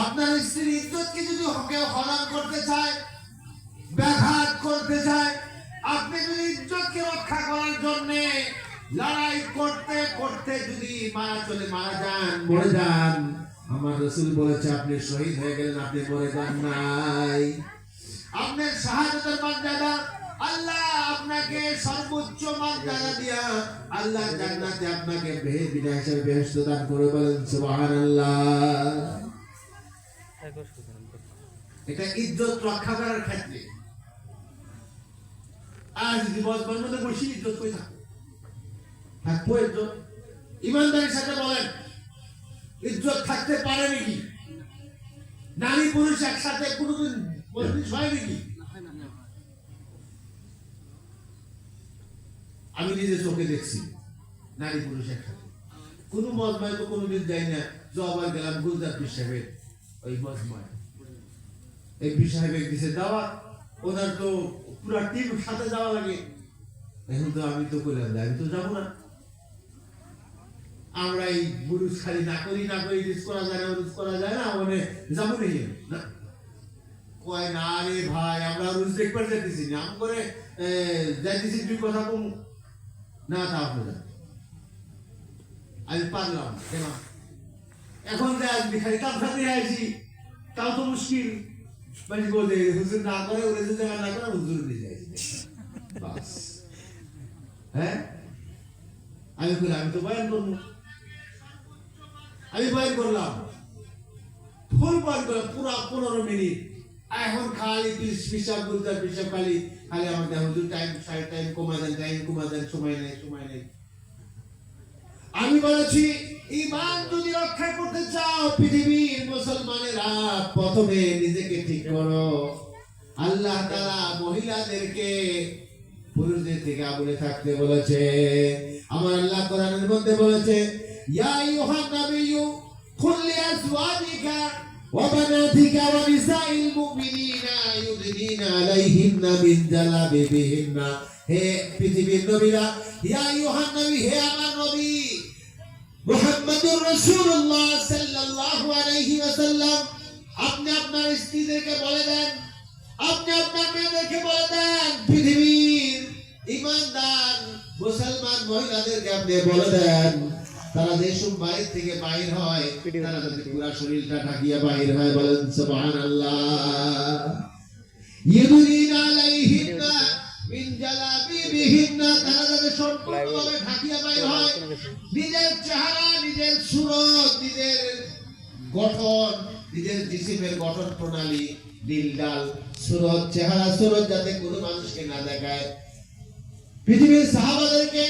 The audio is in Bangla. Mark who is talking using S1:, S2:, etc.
S1: আপনার স্ত্রীর যদি কেউ হরণ করতে চায়, ব্যাঘাত করতে চায়, আপনি যদি ইজ্জতকে রক্ষা করার জন্য লড়াই করতে করতে যদি মারা চলে, মারা যান, মরে যান, আমার রসুল বলেছে, আপনি শহীদ হয়ে গেলেন, আপনি মরে যান নাই। আপনার শাহাদাতের মর্যাদা আল্লাহ আপনাকে সর্বোচ্চ মর্যাদা দিয়া আল্লাহ জান্নাতে আপনাকে বেহে বিনা হিসেবে বেহেশত দান করে বলেন, সুবহানাল্লাহ। এটা ইজ্জত রক্ষা করার ক্ষেত্রে। আজ যদি বজবার মধ্যে বসি ইজ্জত কই থাকবে থাকব ইজ্জত ইমানদারির সাথে বলেন, ইজ্জত থাকতে পারে নাকি? নারী পুরুষ একসাথে কোনোদিন মজলিস হয় নাকি? আমি নিজে চোখে দেখছি। নারী পুরুষ একসাথে। কোনো মজমায় তো কোনোদিন যাই না জবার গেলাম গুলজার পীর সাহেবের ওই মজমায় এই পীর সাহেবের দিছে দাওয়াত ওনার তো পুরো টিম সাথে যাওয়া লাগে। এখন তো আমি তো কইলাম যে আমি তো যাব না। আমরা এই বুরুজ খালি না করি না করি রিস করা যায় না রুজ করা যায় না মানে যাব না কয়, না রে ভাই, আমরা রুজ দেখবার যাইতেছি না। আম করে যাইতেছি দুই কথা কম। না, তা। আমি পারলাম এখন তাও তো মুশকিল। মানে বলে, হুজুর না করে, ওরে না করে, হুজুর দিয়ে যাই হ্যাঁ? আমি আমি তো বয়ান করব। আমি বয়ান করলাম। ফুল বয়ান করলাম, পুরো পনেরো মিনিট। এখন খালি বিশ পিসাব বলতে পিসাব খালি। খালি দেখো হুজুর টাইম সাইড টাইম কমা দেন টাইম কমা দেন, সময় নেই সময় নেই। আমি বলেছি ইমান যদি রক্ষা করতে চাও, পৃথিবীর মুসলমানেরা প্রথমে নিজেকে ঠিক করো। আল্লাহ তাআলা মহিলাদেরকে পুরুষদের থেকে আবুলে থাকতে বলেছে। আমার আল্লাহ কোরআনের মধ্যে বলেছে, ইয়া কুল লিআজওয়াজিকা নবী মুহাম্মদুর রাসূলুল্লাহ সাল্লাল্লাহু আলাইহি ওয়াসাল্লাম আপনি আপনার স্ত্রীদেরকে বলে দেন আপনি আপনার মেয়েদেরকে বলে দেন পৃথিবীর ইমানদার মুসলমান মহিলাদেরকে আপনি বলে দেন তারা যেসব বাইরে থেকে বাইর হয় তারা যাতে পুরা শরীরটা ঢাকিয়ে বাইর হয় বলেন সুবহানাল্লাহ। ইউরিনা আলাইহিন্না মিন জালাবিবিহিন্না তারা সম্পূর্ণভাবে ঢাকিয়ে বাইর হয়। নিজের চেহারা নিজের সুরত নিজের গঠন নিজের জিসিমের গঠন প্রণালী দিলডাল সুরত চেহারা সুরত যাতে কোনো মানুষকে না দেখায়। পৃথিবীর সাহাবাদেরকে